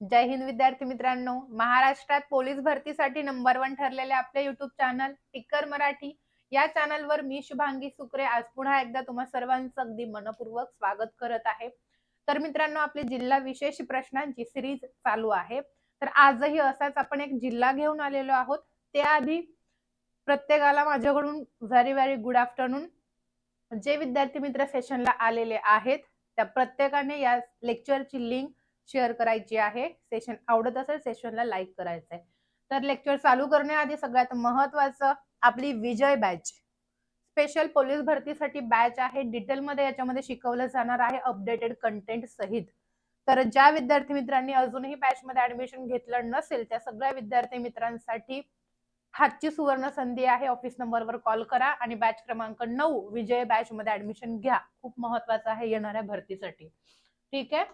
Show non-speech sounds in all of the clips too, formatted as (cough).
जय हिंद विद्यार्थी मित्रांनो. महाराष्ट्रात पोलीस भरतीसाठी नंबर वन ठरलेले आपले युट्यूब चॅनल टिक्कर मराठी. या चॅनलवर मी शुभांगी सुक्रे. आज पुन्हा एकदा तुम्हा सर्वांचं अगदी मनपूर्वक स्वागत करत आहे. तर मित्रांनो आपली जिल्हा विशेष प्रश्नांची सिरीज चालू आहे. तर आजही असाच आपण एक जिल्हा घेऊन आलेलो आहोत. त्याआधी प्रत्येकाला माझ्याकडून व्हेरी व्हेरी गुड आफ्टरनून जे विद्यार्थी मित्र सेशनला आलेले आहेत त्या प्रत्येकाने या लेक्चरची लिंक शेअर करायची आहे. सेशन आवडत असेल सेशनला लाईक करायचं आहे तर लेक्चर चालू करण्याआधी सगळ्यात महत्वाचं आपली विजय बॅच स्पेशल पोलीस भरतीसाठी बॅच आहे. डिटेलमध्ये याच्यामध्ये शिकवलं जाणार आहे. अपडेटेड कंटेंट सहित. तर ज्या विद्यार्थी मित्रांनी अजूनही बॅच मध्ये ऍडमिशन घेतलं नसेल त्या सगळ्या विद्यार्थी मित्रांसाठी हातची सुवर्ण संधी आहे. ऑफिस नंबरवर कॉल करा आणि बॅच क्रमांक नऊ विजय बॅच मध्ये ऍडमिशन घ्या. खूप महत्वाचं आहे येणाऱ्या भरतीसाठी. ठीक आहे?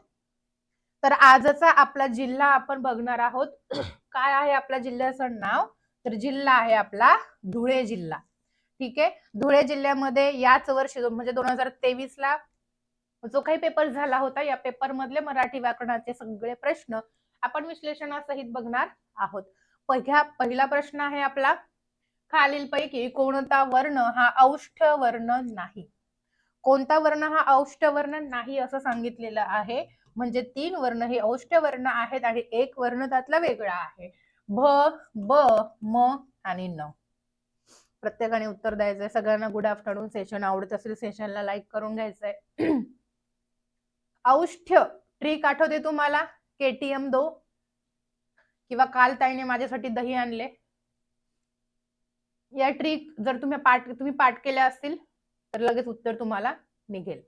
तर आजचा आपला जिल्हा आपण बघणार आहोत. (clears throat) काय आहे आपल्या जिल्ह्याचं नाव? तर जिल्हा आहे आपला धुळे जिल्हा. ठीक आहे? धुळे जिल्ह्यामध्ये याच वर्षी म्हणजे दोन हजार तेवीस ला जो काही पेपर झाला होता या पेपर मधले मराठी व्याकरणाचे सगळे प्रश्न आपण विश्लेषणासहित बघणार आहोत. पहिला पहिला प्रश्न आहे आपला खालीलपैकी कोणता वर्ण हा औष्ठ वर्ण नाही? कोणता वर्ण हा औष्ठ वर्ण नाही असं सांगितलेलं आहे? म्हणजे तीन वर्ण हे औष्ठ वर्ण आहेत आणि एक वर्ण त्यातला वेगळा आहे. भ ब म आणि न. प्रत्येकाने उत्तर द्यायचंय. सगळ्यांना गुड आफ्टरनून सेशन आवडत असेल सेशनला लाईक करून घ्यायचंय. औष्ठ्य ट्रिक आठवते तुम्हाला? केटीएम दो. किंवा काल ताईने माझ्यासाठी दही आणले. या ट्रिक जर तुम्ही पाठ तुम्ही पाठ केल्या असतील तर लगेच उत्तर तुम्हाला निघेल.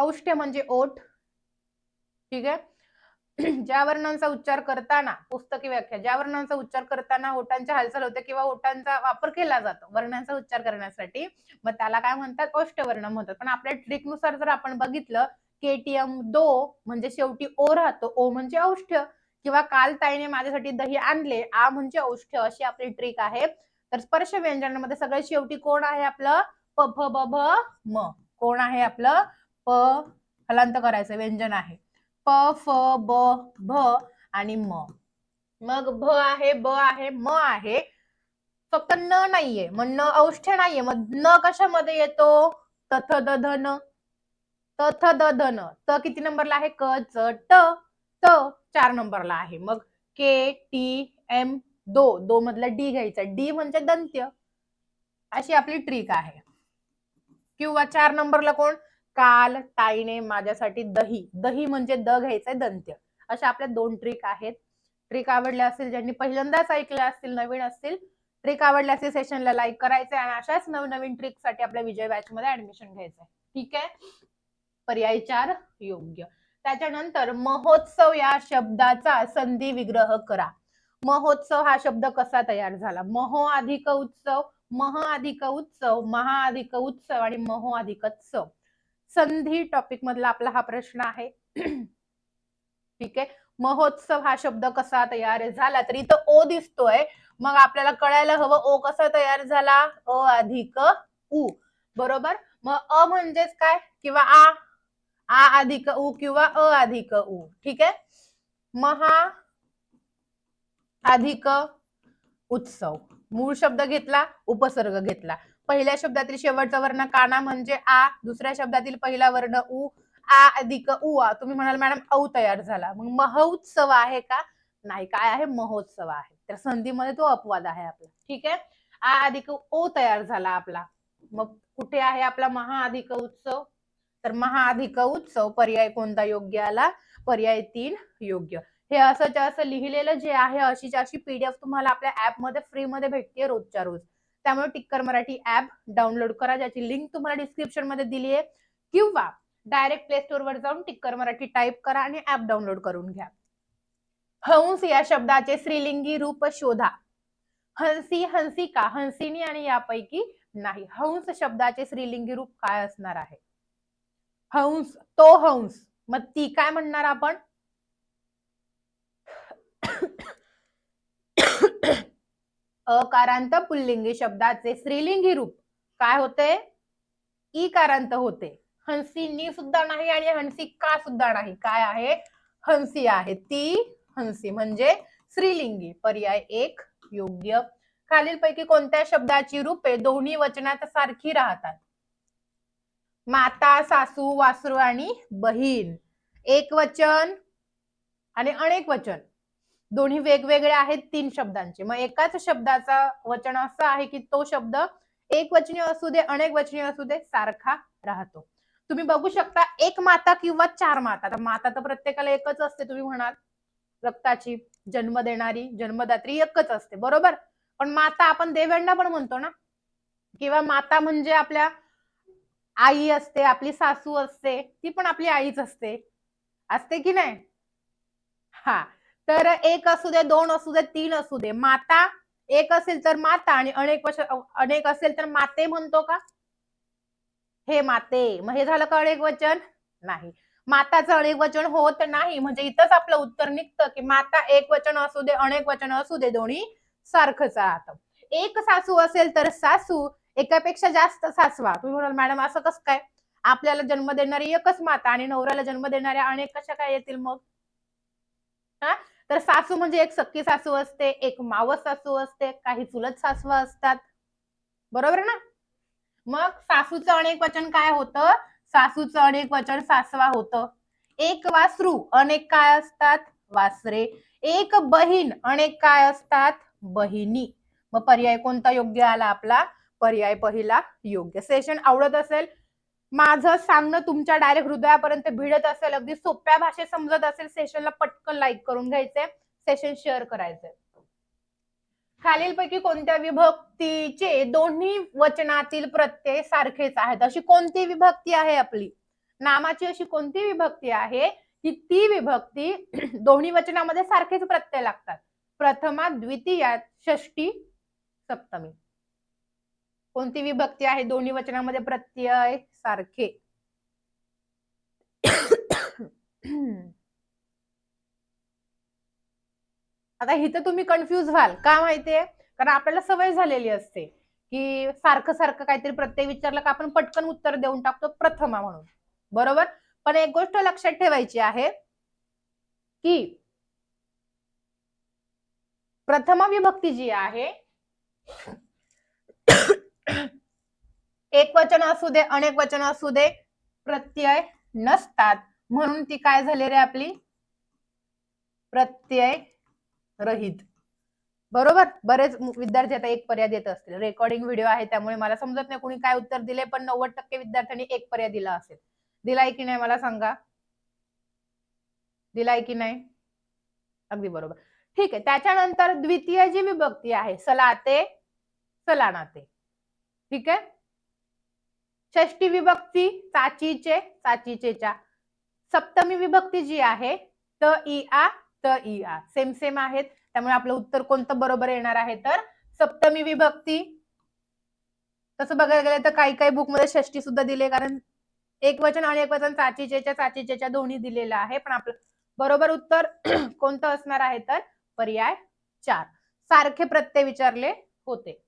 औष्ठ्य म्हणजे ओठ. ठीक आहे? (clears throat) ज्या वर्णांचा उच्चार करताना पुस्तकी व्याख्या ज्या वर्णांचा उच्चार करताना ओठांची हालचाल होते किंवा ओठांचा वापर केला जातो वर्णांचा उच्चार करण्यासाठी मग त्याला काय म्हणतात? ओष्ठवर्ण म्हणतात. पण आपल्या ट्रिकनुसार जर आपण बघितलं केटीएम दो म्हणजे शेवटी ओ राहतो. ओ म्हणजे औष्ठ्य किंवा काल ताईने माझ्यासाठी दही आणले आ म्हणजे औष्ठ्य अशी आपली ट्रिक आहे. तर स्पर्श व्यंजनामध्ये सगळ्यात शेवटी कोण आहे आपलं? प फ ब भ म. कोण आहे आपलं? प हलांत करायचं व्यंजन आहे. प फ ब भ आणि म. मग भ आहे ब आहे म आहे. फक्त न नाहीये मग न औष्ठ्य नाहीये. मग न कशामध्ये येतो? तथ द धन तथ द धन त किती नंबरला आहे? क च ट. त चार नंबरला आहे. मग के टी एम दो. दो मधला डी घ्यायचा. डी म्हणजे दंत्य. अशी आपली ट्रिक आहे. किंवा चार नंबरला कोण? काल ताईने माझ्यासाठी दही दही म्हणजे द घ्यायचंय दंत्य. अशा आपल्या दोन ट्रिक आहेत. ट्रिक आवडल्या असतील ज्यांनी पहिल्यांदाच ऐकल्या असतील नवीन असतील ट्रिक आवडल्या असतील सेशनला लाईक करायचंय आणि अशाच नवनवीन ट्रिकसाठी आपल्या विजय बॅच मध्ये ऍडमिशन घ्यायचंय. ठीक आहे? पर्याय चार योग्य. त्याच्यानंतर महोत्सव या शब्दाचा संधी विग्रह करा. महोत्सव हा शब्द कसा तयार झाला? महो अधिक उत्सव मह अधिक उत्सव महा अधिक उत्सव आणि महो अधिक उत्सव. संधी टॉपिक मधला आपला हा प्रश्न आहे. ठीक आहे? महोत्सव हा शब्द कसा तयार झाला? तर इथं ओ दिसतोय. मग आपल्याला कळायला हवं ओ कसा तयार झाला? अ अधिक उ. बरोबर? मग अ म्हणजेच काय? किंवा आ? आ अधिक उ किंवा अ अधिक उ. ठीक आहे? महा अधिक उत्सव. मूळ शब्द घेतला उपसर्ग घेतला. पहिल्या शब्दातील शेवटचा वर्ण काना म्हणजे आ दुसऱ्या शब्दातील पहिला वर्ण उ आ अधिक उ. आ तुम्ही म्हणाल मॅडम औ तयार झाला. मग महोत्सव आहे का? नाही काय आहे? महोत्सव आहे. तर संधीमध्ये तो अपवाद आहे आपला. ठीक आहे? आ अधिक ओ तयार झाला आपला. मग कुठे आहे आपला महाअधिक उत्सव? तर महाअधिक उत्सव पर्याय कोणता योग्य आला? पर्याय तीन योग्य. हे असं असं लिहिलेलं जे आहे अशीच्या अशी पीडीएफ तुम्हाला आपल्या ऍपमध्ये फ्रीमध्ये भेटते रोजच्या रोज. त्यामुळे टिक्कर मराठी ऍप डाउनलोड करा ज्याची लिंक तुम्हाला डिस्क्रिप्शनमध्ये दिली आहे. किंवा डायरेक्ट प्ले स्टोर वर जाऊन टिक्कर मराठी टाईप करा आणि ऍप डाउनलोड करून घ्या. हंस या शब्दाचे स्त्रीलिंगी रूप शोधा. हंसी हंसिका हंसिनी आणि यापैकी नाही. हंस शब्दाचे स्त्रीलिंगी रूप काय असणार आहे? हंस तो हंस. मग ती काय म्हणणार आपण? अकारांत पुल्लिंगी शब्दाचे स्त्रीलिंगी रूप. काय होते? इकारांत होते. हंसी नी सुद्धा नाही आणि हंसी का सुद्धा नाही? काय आहे? हंसी आहे. ती हंसी म्हणजे स्त्रीलिंगी. पर्याय एक योग्य. खालीलपैकी कोणत्या शब्दाची रूपे दोन्ही वचनात सारखी राहतात? माता सासू वासरू आणि बहीण. एक वचन आणि अनेक वचन. दोन्ही वेगवेगळे आहेत तीन शब्दांचे. मग एकाच शब्दाचा वचन असं आहे की तो शब्द एक वचनी असू दे अनेक वचनी असू दे सारखा राहतो. तुम्ही बघू शकता एक माता किंवा चार माता. माता तर प्रत्येकाला एकच असते तुम्ही म्हणाल. रक्ताची जन्म देणारी जन्मदात्री एकच असते. बरोबर? पण माता आपण देवंडा पण म्हणतो ना? किंवा माता म्हणजे आपल्या आई असते आपली सासू असते ती पण आपली आईच असते. असते की नाही? हा. तर एक असू दे दोन असू दे तीन असू दे. माता एक असेल तर माता आणि अनेक अनेक असेल तर माते म्हणतो का? हे माते. मग हे झालं का अनेक वचन? नाही. माताचं अनेक वचन होत नाही. म्हणजे इथंच आपलं उत्तर निघतं की माता एक वचन असू दे अनेक वचन असू दे दोन्ही सारखंच राहतं. एक सासू असेल तर सासू एकापेक्षा जास्त सासवा. तुम्ही म्हणाल मॅडम असं कसं काय? आपल्याला जन्म देणारी एकच माता आणि नवऱ्याला जन्म देणाऱ्या अनेक कशा काय येतील मग? हा? तर सासू म्हणजे एक सख्खी सासू असते एक मावस सासू असते काही चुलत सासू असतात. बरोबर ना? मग सासूचं अनेक वचन काय होतं? सासूचं अनेक वचन सासवा होतं. एक वासरू अनेक काय असतात? वासरे. एक बहीण अनेक काय असतात? बहिणी. मग पर्याय कोणता योग्य आला आपला? पर्याय पहिला योग्य सेशन आवडत असेल माझं सांगणं तुमच्या डायरेक्ट हृदयापर्यंत भिडत असेल अगदी सोप्या भाषेत समजत असेल सेशनला पटकन लाईक करून घ्यायचंय सेशन शेअर करायचंय खालीलपैकी कोणत्या विभक्तीचे दोन्ही वचनातील प्रत्यय सारखेच आहेत? अशी कोणती विभक्ती आहे आपली? नामाची अशी कोणती विभक्ती आहे की ती विभक्ती (clears throat) दोन्ही वचनामध्ये सारखेच प्रत्यय लागतात? प्रथमा द्वितीयात षष्टी सप्तमी. कोणती विभक्ती आहे? दोन्ही वचनामध्ये प्रत्यय सारखे. आता इथं तुम्ही कन्फ्युज व्हाल. का माहितीये? कारण आपल्याला सवय झालेली असते की सारखं सारखं काहीतरी प्रत्यय विचारलं का आपण पटकन उत्तर देऊन टाकतो प्रथमा म्हणून. बरोबर? पण एक गोष्ट लक्षात ठेवायची आहे की प्रथमा विभक्ती जी आहे एक वचन असू दे अनेक वचन असू दे प्रत्यय नसतात. म्हणून ती काय झाली रे आपली? प्रत्यय रहित. बरोबर? बरेच विद्यार्थी आता एक पर्याय देत असतील. रेकॉर्डिंग व्हिडिओ आहे त्यामुळे मला समजत नाही कोणी काय उत्तर दिले पण नव्वद टक्के विद्यार्थ्यांनी एक पर्याय दिला असेल. दिलाय की नाही मला सांगा? दिलाय की नाही? अगदी बरोबर. ठीक आहे त्याच्यानंतर द्वितीय जी विभक्ती आहे सलाते सलानाते. ठीक आहे? षष्टी विभक्ती चाचीचे चाचीचेच्या. सप्तमी विभक्ती जी आहे त इ आ त इ आ. सेम सेम आहेत. त्यामुळे आपलं उत्तर कोणतं बरोबर येणार आहे तर? सप्तमी विभक्ती. तसं बघायला गेलं तर काही काही बुकमध्ये षष्टी सुद्धा दिले कारण एक वचन आणि एक वचन चाचीचेच्या चाचीचेच्या दोन्ही दिलेलं आहे. पण आपलं बरोबर उत्तर (clears throat) कोणतं असणार आहे तर? पर्याय चार. सारखे प्रत्यय विचारले होते.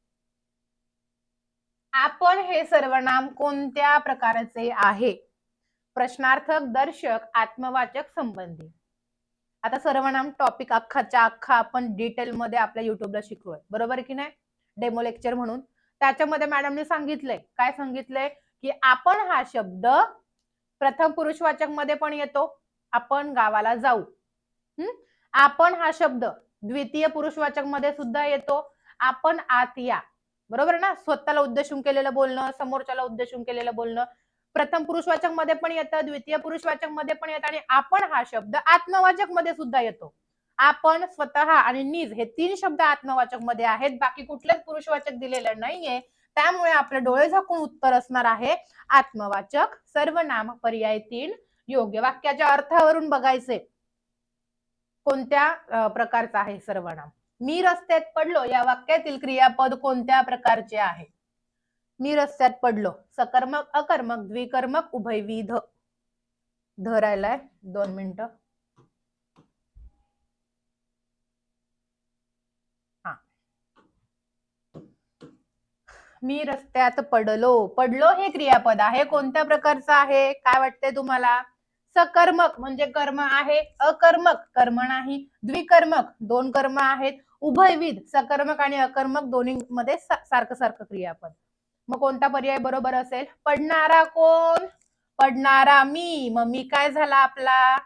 आपण हे सर्वनाम कोणत्या प्रकारचे आहे? प्रश्नार्थक दर्शक आत्मवाचक संबंधी. आता सर्वनाम टॉपिक अख्खाच्या अख्खा आपण डिटेलमध्ये आपल्या युट्यूबला शिकलोय. बरोबर की नाही? डेमो लेक्चर म्हणून. त्याच्यामध्ये मॅडमने सांगितलंय. काय सांगितलंय? की आपण हा शब्द प्रथम पुरुषवाचकमध्ये पण येतो. आपण गावाला जाऊ. हम्म आपण हा शब्द द्वितीय पुरुषवाचकमध्ये सुद्धा येतो. आपण आत या. बरोबर ना? स्वतःला उद्देशून केलेलं बोलणं समोरच्याला उद्देशून केलेलं बोलणं. प्रथम पुरुषवाचकमध्ये पण येतं द्वितीय पुरुषवाचकमध्ये पण येतं आणि आपण हा शब्द आत्मवाचकमध्ये सुद्धा येतो. आपण स्वतः आणि निज हे तीन शब्द आत्मवाचकमध्ये आहेत. बाकी कुठलेच पुरुषवाचक दिलेलं नाहीये. त्यामुळे आपले डोळे झाकून उत्तर असणार आहे आत्मवाचक सर्वनाम पर्याय तीन. योग्य वाक्याच्या अर्थावरून बघायचे. कोणत्या प्रकारचा आहे सर्वनाम? मी रस्त्यात पडलो या वाक्यातील क्रियापद कोणत्या प्रकारचे आहे? मी रस्त्यात पडलो सकर्मक अकर्मक द्विकर्मक उभयविध धरायलाय दोन मिनिटं. हा. मी रस्त्यात पडलो पडलो हे क्रियापद आहे कोणत्या प्रकारचं आहे? काय वाटतंय तुम्हाला? सकर्मक म्हणजे कर्म आहे अकर्मक कर्म नाही द्विकर्मक दोन कर्म आहेत उभयविध सकर्मक आणि अकर्मक दोन्ही मध्ये सारखं सारखं क्रियापद मग कोणता पर्याय बरोबर असेल? पडणारा कोण? पडणारा मी. मग मी काय झाला आपला?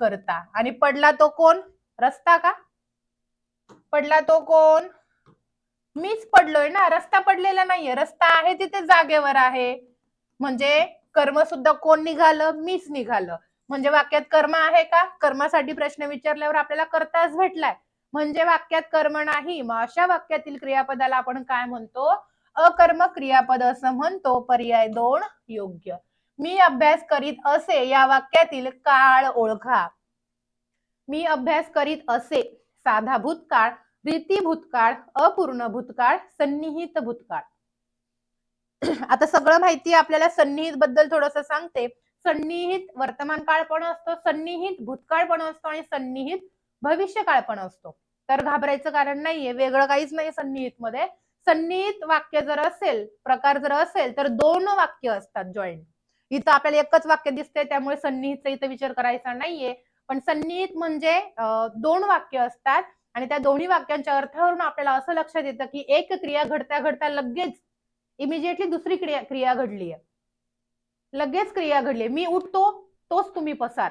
करता. आणि पडला तो कोण? रस्ता का? पडला तो कोण? मीच पडलोय ना. रस्ता पडलेला नाहीये. रस्ता आहे तिथे जागेवर आहे. म्हणजे कर्म सुद्धा कोण निघालं? मीच निघालं. म्हणजे वाक्यात कर्म आहे का? कर्मासाठी प्रश्न विचारल्यावर आपल्याला करताच भेटलाय. म्हणजे वाक्यात कर्म नाही मग अशा वाक्यातील क्रियापदाला आपण काय म्हणतो? अकर्म क्रियापद असं म्हणतो पर्याय दोन योग्य. मी अभ्यास करीत असे या वाक्यातील काळ ओळखा. मी अभ्यास करीत असे साधा भूतकाळ रीती भूतकाळ अपूर्ण भूतकाळ सन्निहित भूतकाळ. (clears throat) आता सगळं माहिती आपल्याला सन्निहित बद्दल थोडस सांगते. सन्निहित वर्तमान काळ पण असतो सन्निहित भूतकाळ पण असतो आणि सन्निहित भविष्यकाळ पण असतो. तर घाबरायचं कारण नाहीये. वेगळं काहीच नाही सन्निहित मध्ये सन्निहित वाक्य जर असेल प्रकार जर असेल तर दोन वाक्य असतात जॉईंट इथं आपल्याला एकच वाक्य दिसतंय त्यामुळे सन्निहितचा इथं विचार करायचा नाहीये. पण सन्निहित म्हणजे दोन वाक्य असतात आणि त्या दोन्ही वाक्यांच्या अर्थावरून आपल्याला असं लक्षात येतं की एक क्रिया घडता घडता लगेच इमिजिएटली दुसरी क्रिया क्रिया घडली आहे लगेच क्रिया घडली मी उठतो तोच तुम्ही पसार.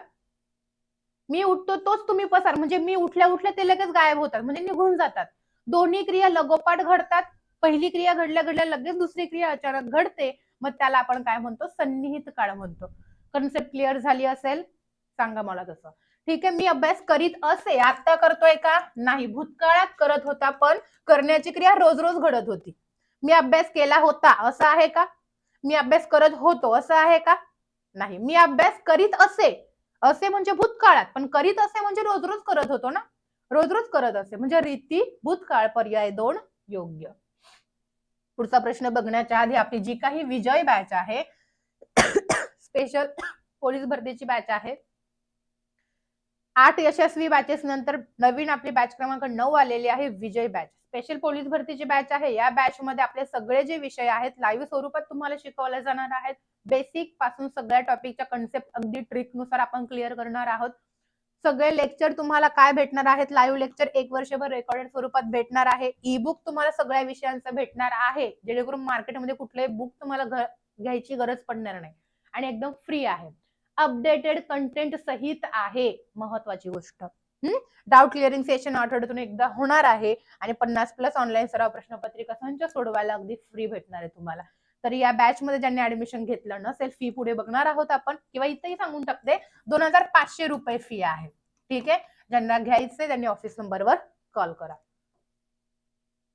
मी उठतो तोच तुम्ही पसार. म्हणजे मी उठल्या उठल्या ते लगेच गायब होतात. म्हणजे निघून जातात. दोन्ही क्रिया लगोपाठ घडतात. पहिली क्रिया घडल्या घडल्या लगेच दुसरी क्रिया अचानक घडते. मग त्याला आपण काय म्हणतो? सन्निहित काळ म्हणतो. कन्सेप्ट क्लिअर झाली असेल? सांगा मला तसं. ठीक आहे मी अभ्यास करीत असे. आता करतोय का? नाही. भूतकाळात करत होता पण करण्याची क्रिया रोज रोज घडत होती. मी अभ्यास केला होता. असं आहे का? मी अभ्यास करत होतो. असं आहे का? नाही. मी अभ्यास करीत असे. असे म्हणजे भूतकाळात पण करीत असे म्हणजे रोज रोज करत होतो ना? रोज रोज करत असे. म्हणजे रीती भूतकाळ पर्याय दोन योग्य. पुढचा प्रश्न बघण्याच्या आधी आपली जी काही विजय बॅच आहे स्पेशल पोलीस भरतीची बॅच आहे. आठ यशस्वी बॅचेस नंतर नवीन आपली बॅच क्रमांक नऊ आलेली आहे विजय बॅच स्पेशल पोलीस भरतीची बॅच आहे. या बॅच मध्ये आपले सगळे जे विषय आहेत लाईव्ह स्वरूपात तुम्हाला शिकवले जाणार आहेत. बेसिकपासून सगळ्या टॉपिकच्या कन्सेप्ट अगदी ट्रिकनुसार आपण क्लिअर करणार आहोत. सगळे लेक्चर तुम्हाला काय भेटणार आहेत? लाईव्ह लेक्चर एक वर्षभर रेकॉर्डेड स्वरूपात भेटणार आहे. ई बुक तुम्हाला सगळ्या विषयांचं भेटणार आहे. जेणेकरून मार्केटमध्ये कुठलंही बुक तुम्हाला घ्यायची गरज पडणार नाही. आणि एकदम फ्री आहे. अपडेटेड कंटेंट सहित आहे महत्वाची गोष्ट. डाऊट क्लिअरिंग सेशन आठवड्यातून एकदा होणार आहे. आणि पन्नास प्लस ऑनलाईन सराव प्रश्नपत्रिका संच सोडवायला अगदी फ्री भेटणार आहे तुम्हाला. तर या बॅच मध्ये ज्यांनी ऍडमिशन घेतलं नसेल फी पुढे बघणार आहोत आपण किंवा इथंही सांगून टाकते दोन हजार पाचशे रुपये फी आहे. ठीक आहे? ज्यांना घ्यायचंय त्यांनी ऑफिस नंबरवर कॉल करा.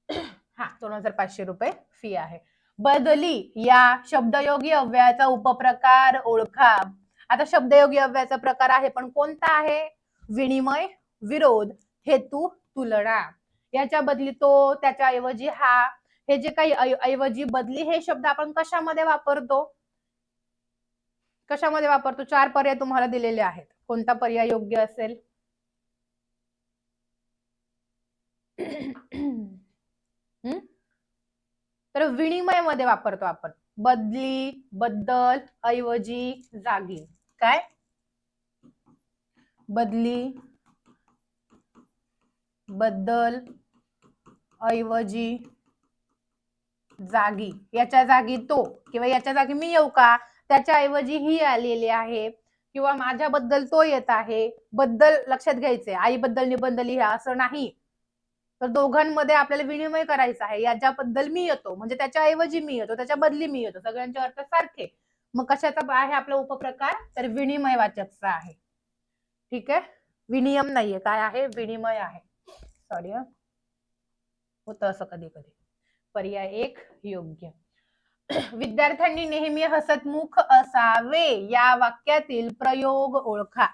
(coughs) हा दोन हजार पाचशे रुपये फी आहे. बदली या शब्दयोगी अव्ययाचा उपप्रकार ओळखा. आता शब्दयोगी अव्ययाचा प्रकार आहे पण कोणता आहे? विनिमय विरोध हेतू तुलना. याच्या बदली तो त्याच्या ऐवजी हा हे जे काही ऐवजी बदली हे शब्द आपण कशामध्ये वापरतो? कशामध्ये वापरतो? चार पर्याय तुम्हाला दिलेले आहेत. कोणता पर्याय योग्य असेल? तर विनिमयमध्ये वापरतो आपण. बदली बद्दल ऐवजी जागी. काय? बदली बद्दल ऐवजी जागी याच्या जागी तो किंवा याच्या जागी मी येऊ का? त्याच्या ऐवजी ही आलेली आहे किंवा माझ्याबद्दल तो येत आहे बद्दल लक्षात घ्यायचे आईबद्दल निबंध लिहा असं नाही. तर दोघांमध्ये आपल्याला विनिमय करायचा आहे. याच्याबद्दल मी येतो. म्हणजे त्याच्या ऐवजी मी येतो. त्याच्या बदली मी येतो. सगळ्यांचे अर्थ सारखे. मग कशाचा आहे आपला उपप्रकार? तर विनिमय वाचकचा आहे. ठीक आहे? विनियम नाहीये. काय आहे? विनिमय आहे. सॉरी होत असं कधी कधी पर्याय एक योग्य. विद्यार्थ्यांनी नेहमी हसतमुख असावे या वाक्यातील प्रयोग ओळखा.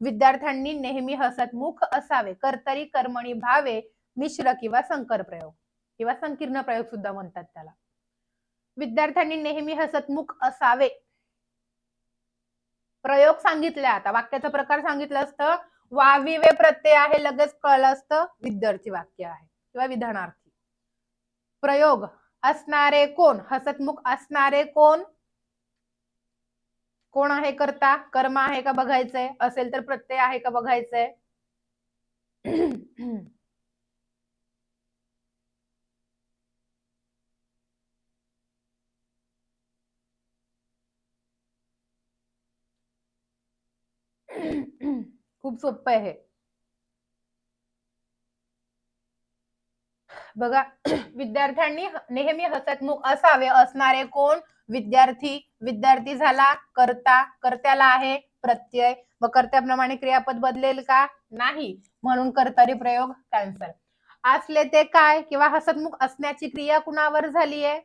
विद्यार्थ्यांनी नेहमी हसतमुख असावे कर्तरी कर्मणी भावे मिश्र किंवा संकर प्रयोग किंवा संकीर्ण प्रयोग सुद्धा म्हणतात त्याला. विद्यार्थ्यांनी नेहमी हसतमुख असावे. प्रयोग सांगितले आता वाक्याचा प्रकार सांगितलं असतं वाविवे प्रत्यय आहे लगेच कळलं असतं विद्यार्थी वाक्य आहे किंवा विधानार्थ. प्रयोग असणारे कोण? हसतमुख असणारे कोण? कोण आहे करता? कर्म आहे का बघायचंय? असेल तर प्रत्यय आहे का बघायचंय? खूप सोपं आहे हे. बघा (clears throat) विद्यार्थ्यांनी नेहमी हसतमुख असावे. असणारे कोण? विद्यार्थी. विद्यार्थी झाला करता. कर्त्याला आहे प्रत्यय. व कर्त्याप्रमाणे क्रियापद बदलेल का? नाही. म्हणून कर्तरी प्रयोग कॅन्सर असले ते काय? किंवा हसतमुख असण्याची क्रिया कुणावर झाली आहे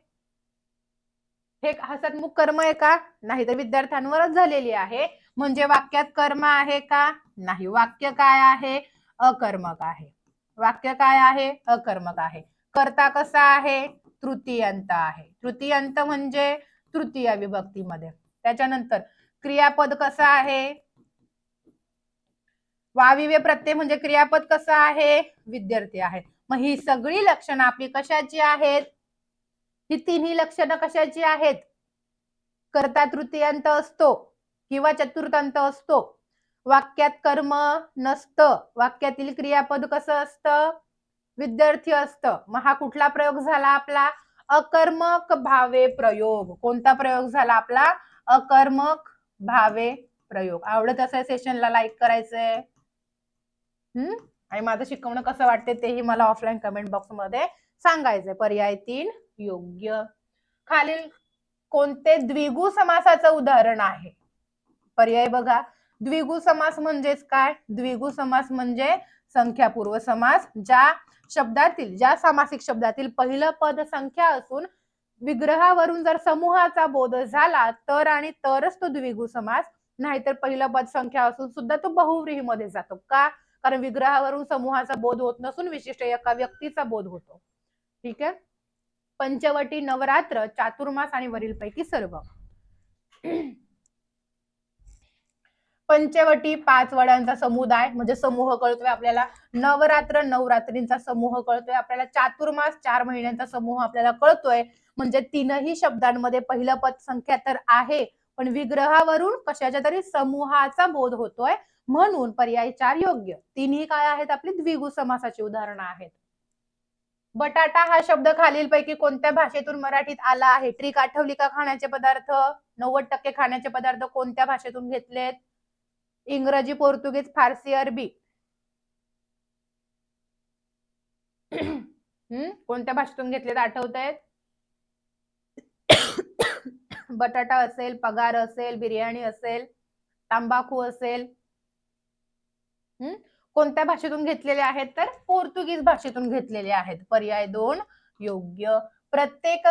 हे हसतमुख कर्म आहे का? नाही तर विद्यार्थ्यांवरच झालेली आहे. म्हणजे वाक्यात कर्म आहे का? नाही. वाक्य काय आहे? अकर्मक आहे. वाक्य काय आहे? अकर्मक आहे. कर्ता कसा आहे? तृतीयंत आहे. तृतीयंत म्हणजे तृतीय विभक्तीमध्ये. त्याच्यानंतर क्रियापद कसं आहे? वाविव्य प्रत्यय म्हणजे क्रियापद कसं आहे? विद्यार्थी आहे. मग ही सगळी लक्षणं आपली कशाची आहेत? ही तिन्ही लक्षणं कशाची आहेत? कर्ता तृतीयांत असतो किंवा चतुर्थांत असतो. वाक्यात कर्म नसतं. वाक्यातील क्रियापद कसं असतं? विद्यार्थी असतं. मग हा कुठला प्रयोग झाला आपला? अकर्मक भावे प्रयोग. कोणता प्रयोग झाला आपला? अकर्मक भावे प्रयोग. आवडत असेल सेशनला लाईक करायचंय हम्म? आणि माझं शिकवणं कसं वाटते तेही मला ऑफलाईन कमेंट बॉक्समध्ये सांगायचंय. पर्याय तीन योग्य. खालील कोणते द्विगु समासाचं उदाहरण आहे? पर्याय बघा. द्विगु समास म्हणजेच काय? द्विगु समास म्हणजे संख्यापूर्व समास ज्या शब्दातील ज्या सामासिक शब्दातील पहिलं पद संख्या असून विग्रहावरून जर समूहाचा बोध झाला तर आणि तरच तो द्विगु समास. नाहीतर पहिलं पद संख्या असून सुद्धा तो बहुव्रीहीमध्ये जातो. का? कारण विग्रहावरून समूहाचा बोध होत नसून विशिष्ट एका व्यक्तीचा बोध होतो. ठीक आहे? पंचवटी नवरात्र चातुर्मास आणि वरीलपैकी सर्व. पंचवटी पाच वड्यांचा समुदाय म्हणजे समूह कळतोय आपल्याला. नवरात्र नवरात्रींचा समूह कळतोय आपल्याला. चातुर्मास चार महिन्यांचा समूह आपल्याला कळतोय. म्हणजे तीनही शब्दांमध्ये पहिलं पद संख्या तर आहे पण विग्रहावरून कशाच्या तरी समूहाचा बोध होतोय. म्हणून पर्याय चार योग्य. तिन्ही काय आहेत? आपली द्विगु समासाची उदाहरणं आहेत. बटाटा हा शब्द खालीलपैकी कोणत्या भाषेतून मराठीत आला आहे? ट्रिक आठवली का खाण्याचे पदार्थ? नव्वद टक्के खाण्याचे पदार्थ कोणत्या भाषेतून घेतलेत? इंग्रजी पोर्तुगीज फारसी अरबी. कोणत्या भाषेतून घेतलेत आठवत आहेत बटाटा असेल पगार असेल बिर्याणी असेल तंबाखू असेल. हम्म कोणत्या भाषेतून घेतलेले आहेत तर? पोर्तुगीज भाषेतून घेतलेले आहेत. पर्याय दोन योग्य. प्रत्येक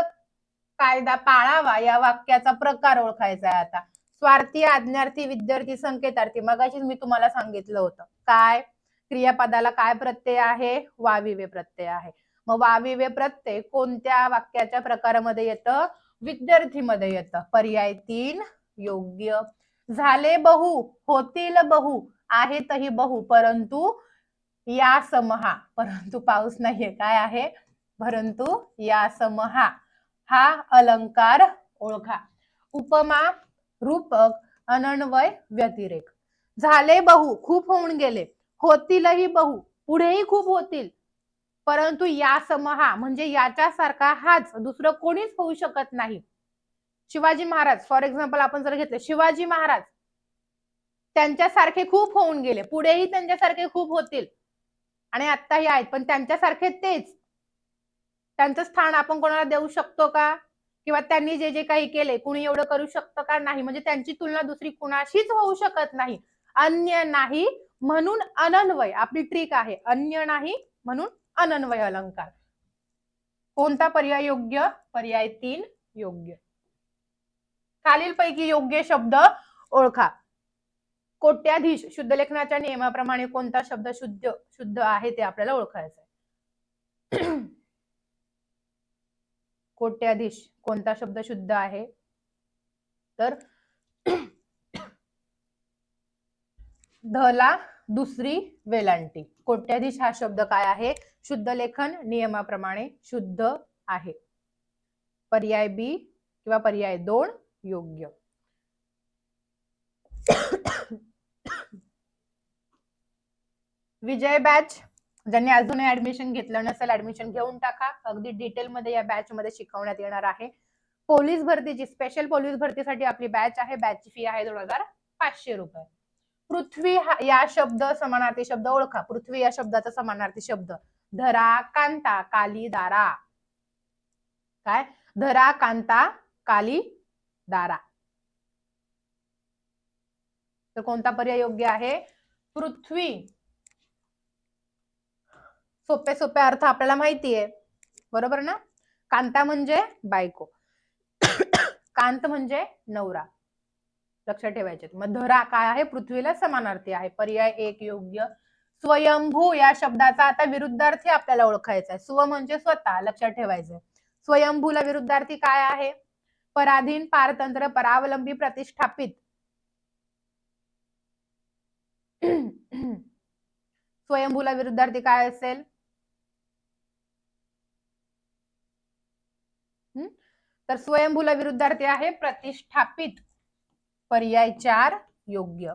कायदा पाळावा या वाक्याचा प्रकार ओळखायचा आहे आता. स्वार्थी आज्ञार्थी विद्यार्थी संकेतार्थी. मगाशीच मी तुम्हाला सांगितलं होतं. काय? क्रियापदाला काय प्रत्यय आहे? वाविवे प्रत्यय आहे. मग वाविवे प्रत्यय कोणत्या वाक्याच्या प्रकारामध्ये येतं? विद्यार्थीमध्ये येतं. पर्याय तीन योग्य. झाले बहु होतील बहु आहेतही बहु परंतु या समहा. परंतु पाऊस नाहीये. काय आहे? परंतु या समहा. हा अलंकार ओळखा. उपमा रूपक अनन्वय व्यतिरेक. झाले बहु खूप होऊन गेले. होतीलही बहु पुढेही खूप होतील. परंतु या समहा म्हणजे याच्यासारखा हाच दुसरं कोणीच होऊ शकत नाही. शिवाजी महाराज फॉर एक्झाम्पल आपण जर घेतलं शिवाजी महाराज त्यांच्यासारखे खूप होऊन गेले. पुढेही त्यांच्यासारखे खूप होतील. आणि आत्ताही आहेत पण त्यांच्यासारखे तेच. त्यांचं स्थान आपण कोणाला देऊ शकतो का? किंवा त्यांनी जे जे काही केले कुणी एवढं करू शकतं का नाही? म्हणजे त्यांची तुलना दुसरी कुणाशीच होऊ शकत नाही. अन्य नाही म्हणून अनन्वय. आपली ट्रिक आहे. अन्य नाही म्हणून अनन्वय अलंकार. कोणता पर्याय योग्य? पर्याय तीन योग्य. खालीलपैकी योग्य शब्द ओळखा. कोट्याधीश. शुद्ध लेखनाच्या नियमाप्रमाणे कोणता शब्द शुद्ध शुद्ध आहे ते आपल्याला ओळखायचं आहे कोट्याधीश कोणता शब्द शुद्ध आहे? तर धला दुसरी वेलांटी. कोट्याधीश हा शब्द काय आहे? शुद्ध लेखन नियमाप्रमाणे शुद्ध आहे. पर्याय बी किंवा पर्याय दोन योग्य. विजय बॅच ज्यांनी अजूनही ऍडमिशन घेतलं नसेल ऍडमिशन घेऊन टाका. अगदी डिटेलमध्ये या बॅच मध्ये शिकवण्यात येणार आहे. पोलीस भरतीची स्पेशल पोलीस भरतीसाठी आपली बॅच आहे. बॅचची फी आहे दोन हजार पाचशे रुपये. पृथ्वी हा- या शब्द समानार्थी शब्द ओळखा. पृथ्वी या शब्दाचा समानार्थी शब्द. धरा कांता काली दारा. काय? धरा कांता काली दारा. तर कोणता पर्याय योग्य आहे? पृथ्वी. सोपे सोपे अर्थ आपल्याला माहितीये. बरोबर ना? कांता म्हणजे बायको. कांत म्हणजे नवरा. लक्षात ठेवायचे मग धरा काय आहे? पृथ्वीला समानार्थी आहे. पर्याय एक योग्य स्वयंभू या शब्दाचा आता विरुद्धार्थी आपल्याला ओळखायचा आहे स्व म्हणजे स्वतः लक्षात ठेवायचंय. स्वयंभूला विरुद्धार्थी काय आहे? पराधीन पारतंत्र परावलंबी प्रतिष्ठापित. (clears throat) स्वयंभूला विरुद्धार्थी काय असेल हम्म? तर स्वयंभूला विरुद्धार्थी आहे प्रतिष्ठापित. पर्याय चार योग्य.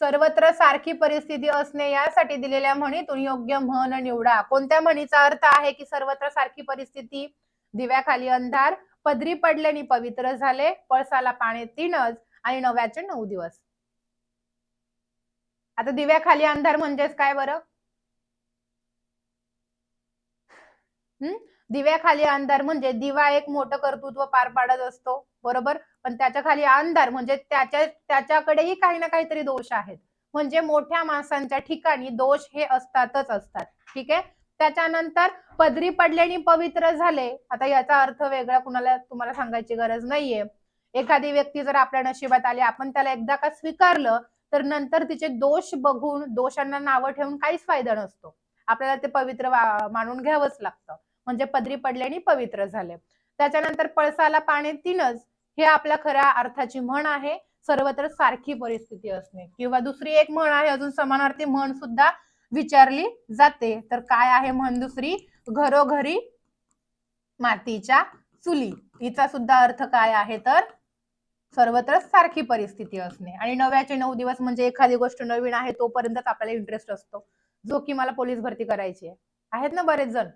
सर्वत्र सारखी परिस्थिती असणे यासाठी दिलेल्या म्हणीतून योग्य म्हण निवडा. कोणत्या म्हणीचा अर्थ आहे की सर्वत्र सारखी परिस्थिती? दिव्याखाली अंधार पदरी पडल्याने पवित्र झाले पळसाला पाणी तीनच आणि नव्याचे नऊ दिवस. आता दिव्याखाली अंधार म्हणजेच काय बरं? हम्म दिव्याखाली अंधार म्हणजे दिवा एक मोठं कर्तृत्व पार पाडत असतो बरोबर? पण त्याच्याखाली अंधार म्हणजे त्याच्या त्याच्याकडेही काही ना काहीतरी दोष आहेत. म्हणजे मोठ्या माणसांच्या ठिकाणी दोष हे असतातच असतात. ठीक आहे? त्याच्यानंतर पदरी पडल्याने पवित्र झाले. आता याचा अर्थ वेगळा कुणाला तुम्हाला सांगायची गरज नाहीये. एखादी व्यक्ती जर आपल्या नशिबात आली आपण त्याला एकदा का स्वीकारलं तर नंतर तिचे दोष बघून दोषांना नावं ठेवून काहीच फायदा नसतो. आपल्याला ते पवित्र मानून घ्यावंच लागतं. म्हणजे पदरी पडले आणि पवित्र झाले. त्याच्यानंतर पळसाला पाणी तीनच हे आपल्या खऱ्या अर्थाची म्हण आहे. सर्वत्र सारखी परिस्थिती असणे. किंवा दुसरी एक म्हण आहे अजून समानार्थी म्हण सुद्धा विचारली जाते. तर काय आहे म्हण दुसरी? घरोघरी मातीच्या चुली. हिचा सुद्धा अर्थ काय आहे तर? सर्वत्र सारखी परिस्थिती असणे. आणि नव्याचे नऊ दिवस म्हणजे एखादी गोष्ट नवीन आहे तोपर्यंतच आपल्याला इंटरेस्ट असतो. जो की मला पोलीस भरती करायची आहे. आहेत ना बरेच जण?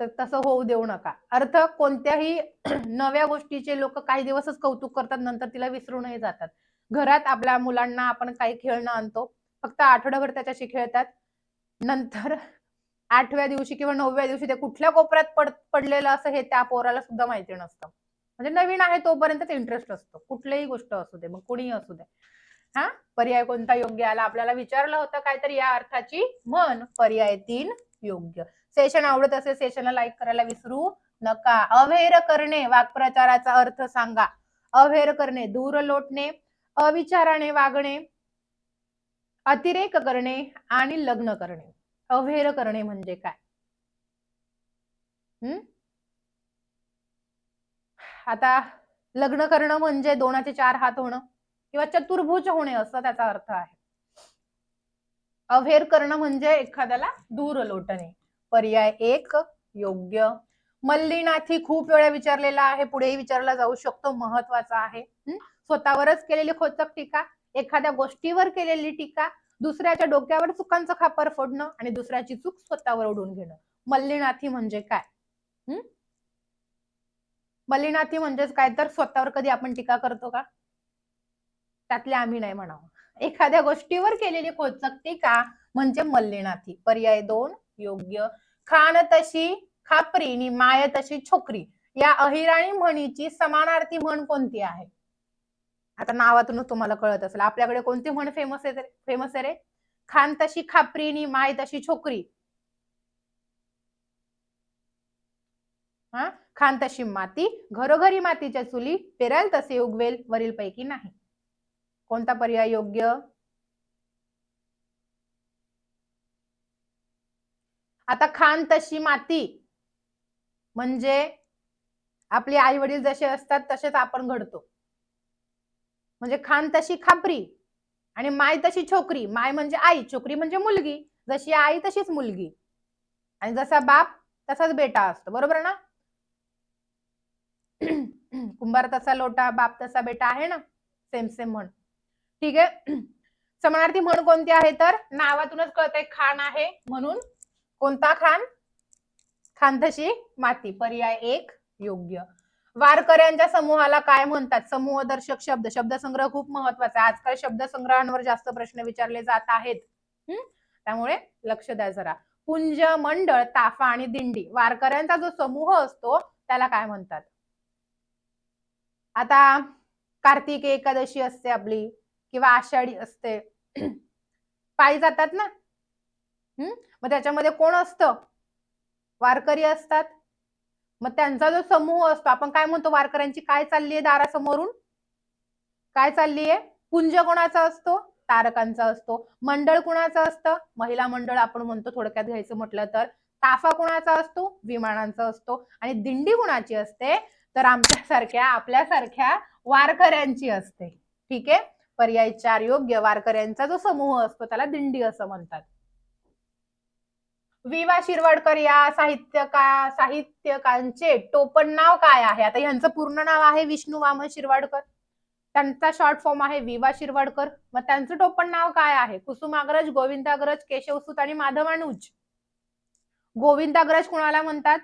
तर तसं होऊ देऊ नका. अर्थ कोणत्याही (clears throat) नव्या गोष्टीचे लोक काही दिवसच कौतुक करतात नंतर तिला विसरूनही जातात. घरात आपल्या मुलांना आपण काही खेळणं आणतो फक्त आठवडाभर त्याच्याशी खेळतात. नंतर आठव्या दिवशी किंवा नवव्या दिवशी ते कुठल्या कोपऱ्यात पड पडलेलं असं हे त्या पोराला सुद्धा माहिती नसतं. म्हणजे नवीन आहे तोपर्यंत इंटरेस्ट असतो. कुठलीही गोष्ट असू दे मग कुणीही असू दे. हा? पर्याय कोणता योग्य आला? आपल्याला विचारलं होतं काहीतरी या अर्थाची. म्हण पर्याय तीन. योग्य. सेशन आवडत असेल सेशनला लाईक करायला विसरू नका. अवेर करणे वाक्प्रचाराचा अर्थ सांगा. अवेर करणे दूर लोटणे अविचाराने वागणे अतिरेक करणे आणि लग्न करणे. अवेर करणे म्हणजे काय? हम्म? आता लग्न करणं म्हणजे दोनाचे चार हात होणं किंवा चतुर्भुज होणे असं त्याचा अर्थ आहे. अवेर करणं म्हणजे एखाद्याला दूर लोटणे. पर्याय एक योग्य. मल्लीनाथी खूप वेळा विचारलेला आहे पुढेही विचारला जाऊ शकतो महत्त्वाचा आहे. स्वतःवरच केलेली खोचक टीका एखाद्या गोष्टीवर केलेली टीका दुसऱ्याच्या डोक्यावर चुकांचं खापर फोडणं आणि दुसऱ्याची चूक स्वतःवर ओढून घेणं. मल्लीनाथी म्हणजे काय? हम्म मल्लीनाथी म्हणजेच काय? तर स्वतःवर कधी आपण टीका करतो का? त्यातले आम्ही नाही म्हणावं. एखाद्या गोष्टीवर केलेली खोचक का? म्हणजे मल्लीनाथी. पर्याय दोन योग्य. खान तशी खापरी आणि माय तशी छोकरी. या अहिराणी म्हणीची समानार्थी म्हण कोणती आहे? आता नावातूनच तुम्हाला कळत असेल. आपल्याकडे कोणती म्हण फेमस आहे फेमस आहे रे. खान तशी खापरी आणि माय तशी छोकरी. हा? खान तशी माती. घरोघरी मातीच्या चुली. पेराल तसे उगवेल. वरील पैकी नाही. कोणता पर्याय योग्य? आता खान तशी माती. म्हणजे आपले आई वडील जसे असतात तसेच आपण घडतो. म्हणजे खान तशी खापरी आणि माय तशी छोकरी. माय म्हणजे आई छोकरी म्हणजे मुलगी. जशी आई तशीच मुलगी. आणि जसा बाप तसाच बेटा असतो. बरोबर ना? (clears throat) कुंभार तसा लोटा बाप तसा बेटा आहे ना? सेम सेम म्हण ठीक आहे? समानार्थी म्हण कोणती आहे तर? नावातूनच कळतंय खान आहे म्हणून. कोणता खान खान तशी माती. पर्याय एक योग्य. वारकऱ्यांच्या समूहाला काय म्हणतात? समूहदर्शक शब्द. शब्दसंग्रह खूप महत्त्वाचा आहे. आजकाल शब्दसंग्रहांवर जास्त प्रश्न विचारले जात आहेत. त्यामुळे लक्ष द्या जरा. पुंज मंडळ ताफा आणि दिंडी. वारकऱ्यांचा जो समूह असतो त्याला काय म्हणतात? आता कार्तिक एकादशी असते आपली. किंवा आषाढी असते. पायी जातात ना? हम्म मग त्याच्यामध्ये कोण असतं? वारकरी असतात. मग त्यांचा जो समूह असतो आपण काय म्हणतो? वारकऱ्यांची काय चालली आहे दारासमोरून? काय चालली आहे पुंज कोणाचा असतो? तारकांचा असतो. मंडळ कुणाचं असतं? महिला मंडळ आपण म्हणतो थोडक्यात घ्यायचं म्हटलं तर. ताफा कुणाचा असतो? विमानांचा असतो. आणि दिंडी कुणाची असते? तर आमच्यासारख्या आपल्यासारख्या वारकऱ्यांची असते. ठीक आहे? पर्याय चार योग्य वारकऱ्यांचा जो समूह असतो त्याला दिंडी असं म्हणतात. विवा शिरवाडकर या साहित्यका साहित्यकांचे टोपण नाव काय आहे? आता यांचं पूर्ण नाव आहे विष्णू वामन शिरवाडकर. त्यांचा शॉर्ट फॉर्म आहे विवा शिरवाडकर. मग त्यांचं टोपण नाव काय आहे? कुसुमाग्रज गोविंदाग्रज केशवसुत आणि माधवानुज. गोविंदाग्रज कुणाला म्हणतात?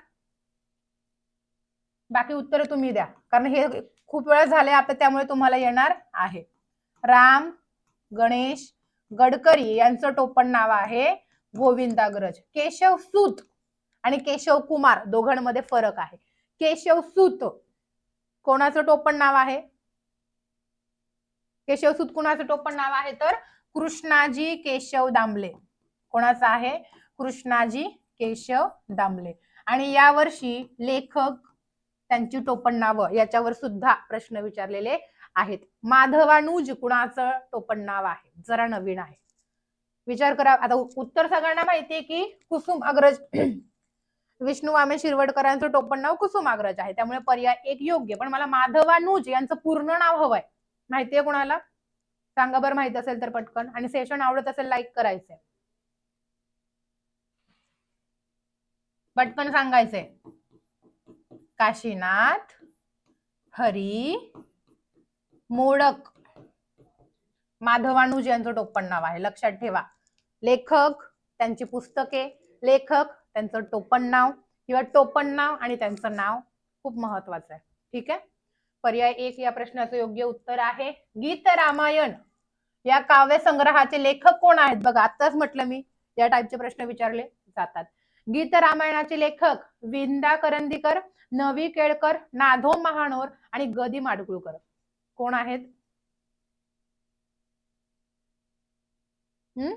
बाकी उत्तर तुम्ही द्या. कारण हे खूप वेळ झाले आता त्यामुळे तुम्हाला येणार आहे. राम गणेश गडकरी यांचं टोपण नाव आहे गोविंदाग्रज. केशव सूत आणि केशव कुमार दोघांमध्ये फरक आहे. केशव सूत कोणाचं टोपण नाव आहे? केशव सूत कुणाचं टोपण नाव आहे तर कृष्णाजी केशव दामले. कोणाचं आहे? कृष्णाजी केशव दामले. आणि यावर्षी लेखक त्यांची टोपण नावं याच्यावर सुद्धा प्रश्न विचारलेले आहेत. माधवानुज कुणाचं टोपण नाव आहे. जरा नवीन आहे. विचार करा. आता उत्तर सगळ्यांना माहितीये की कुसुम अग्रज (clears throat) विष्णू वामे शिरवडकरांचं टोपण नाव कुसुम अग्रज आहे. त्यामुळे पर्याय एक योग्य. पण मला माधवानुज यांचं पूर्ण नाव हवंय माहितीये कुणाला? सांगा बरं माहीत असेल तर पटकन. आणि सेशन आवडत असेल लाईक करायचंय. पटकन सांगायचंय. काशीनाथ हरी मोडक. माधवानुज यांचं टोपण नाव आहे लक्षात ठेवा. लेखक त्यांची पुस्तके लेखक त्यांचं टोपण नाव किंवा टोपण नाव आणि त्यांचं नाव खूप महत्वाचं आहे. ठीक आहे? पर्याय एक या प्रश्नाचं योग्य उत्तर आहे. गीत रामायण. या काव्य संग्रहाचे लेखक कोण आहेत? बघा आताच म्हटलं मी. या टाईपचे प्रश्न विचारले जातात. गीत रामायणाचे लेखक विंदा करंदीकर नवी केळकर नाधो महानोर आणि गदी माडगुळकर. कोण आहेत? हम्म?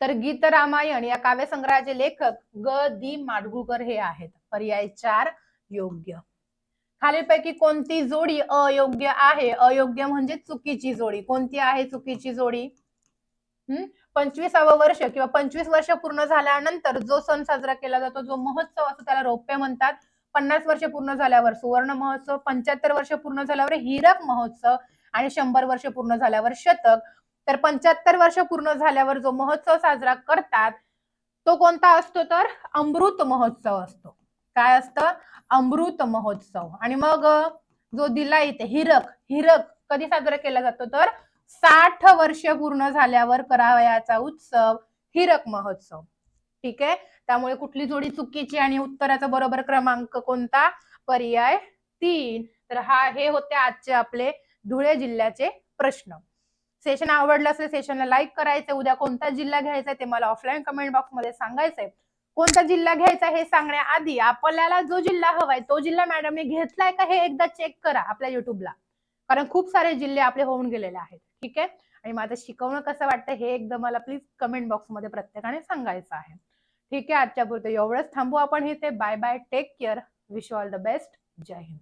तर गीत रामायण या काव्य संग्रहाचे लेखक ग. दी. माडगुळकर हे आहेत. पर्याय चार योग्य. खालीलपैकी कोणती जोडी अयोग्य आहे? अयोग्य म्हणजे चुकीची जोडी. कोणती आहे चुकीची जोडी? हम्म? पंचवीसावं वर्ष किंवा पंचवीस वर्ष पूर्ण झाल्यानंतर जो सण साजरा केला जातो जो महोत्सव असतो त्याला रौप्य म्हणतात. पन्नास वर्ष पूर्ण झाल्यावर सुवर्ण महोत्सव पंच्याहत्तर वर्ष पूर्ण झाल्यावर हिरक महोत्सव आणि शंभर वर्ष पूर्ण झाल्यावर शतक. तर पंच्याहत्तर वर्ष पूर्ण झाल्यावर जो महोत्सव साजरा करतात तो कोणता असतो तर? अमृत महोत्सव असतो. काय असतं? अमृत महोत्सव. आणि मग जो दिला इथे हिरक हिरक कधी साजरा केला जातो तर? साठ वर्ष पूर्ण झाल्यावर करावयाचा उत्सव हिरक महोत्सव. ठीक आहे? त्यामुळे कुठली जोडी चुकीची आणि उत्तराचा बरोबर क्रमांक कोणता? पर्याय तीन. तर हा हे होते आजचे आपले धुळे जिल्ह्याचे प्रश्न. सेशन आवडलं असेल सेशनला लाईक करायचं उद्या कोणता जिल्हा घ्यायचा ते मला ऑफलाईन कमेंट बॉक्समध्ये सांगायचंय. कोणता जिल्हा घ्यायचा हे सांगण्याआधी आपल्याला जो जिल्हा हवाय तो जिल्हा मॅडमने घेतलाय का हे एकदा चेक करा आपल्या युट्यूबला कारण खूप सारे जिल्हे आपले होऊन गेलेले आहेत. ठीक आहे? आणि माझं शिकवणं कसं वाटतं हे एकदा मला प्लीज कमेंट बॉक्समध्ये प्रत्येकाने सांगायचं आहे. ठीक आहे आजच्या पुरते. एवढंच थांबू आपण इथे. Bye bye take care wish all the best Jai Hind